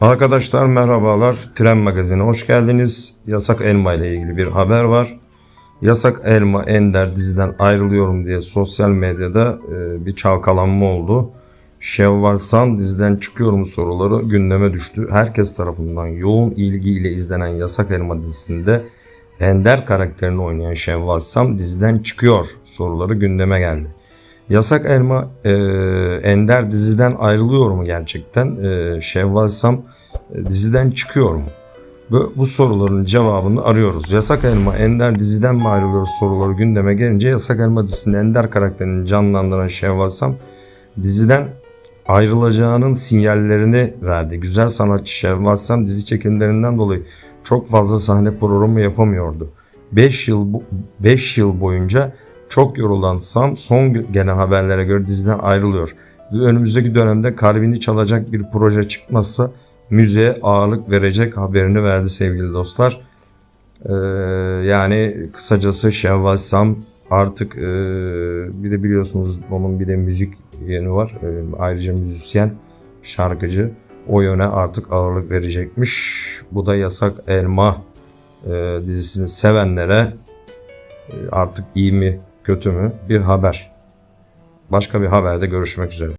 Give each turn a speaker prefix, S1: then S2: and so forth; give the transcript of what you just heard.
S1: Arkadaşlar merhabalar. Tren Magazin'e hoş geldiniz. Yasak Elma ile ilgili bir haber var. Yasak Elma Ender diziden ayrılıyorum diye sosyal medyada e, bir çalkalanma oldu. Şevval Sam diziden çıkıyorum soruları gündeme düştü. Herkes tarafından yoğun ilgiyle izlenen Yasak Elma dizisinde Ender karakterini oynayan Şevval Sam diziden çıkıyor soruları gündeme geldi. Yasak Elma e, Ender diziden ayrılıyor mu gerçekten? E, Şevval Sam e, diziden çıkıyor mu? Bu, bu soruların cevabını arıyoruz. Yasak Elma Ender diziden mi ayrılıyor soruları gündeme gelince Yasak Elma dizisinde Ender karakterini canlandıran Şevval Sam diziden ayrılacağının sinyallerini verdi. Güzel sanatçı Şevval Sam dizi çekimlerinden dolayı çok fazla sahne programı yapamıyordu. 5 yıl 5 yıl boyunca çok yorulan Sam son gelen haberlere göre diziden ayrılıyor. Ve önümüzdeki dönemde kalbini çalacak bir proje çıkmazsa müziğe ağırlık verecek haberini verdi sevgili dostlar. Ee, yani kısacası Şevval Sam artık e, bir de biliyorsunuz onun bir de müzik yeni var. E, ayrıca müzisyen, şarkıcı o yöne artık ağırlık verecekmiş. Bu da Yasak Elma e, dizisini sevenlere e, artık iyi mi kötü mü bir haber. Başka bir haberde görüşmek üzere.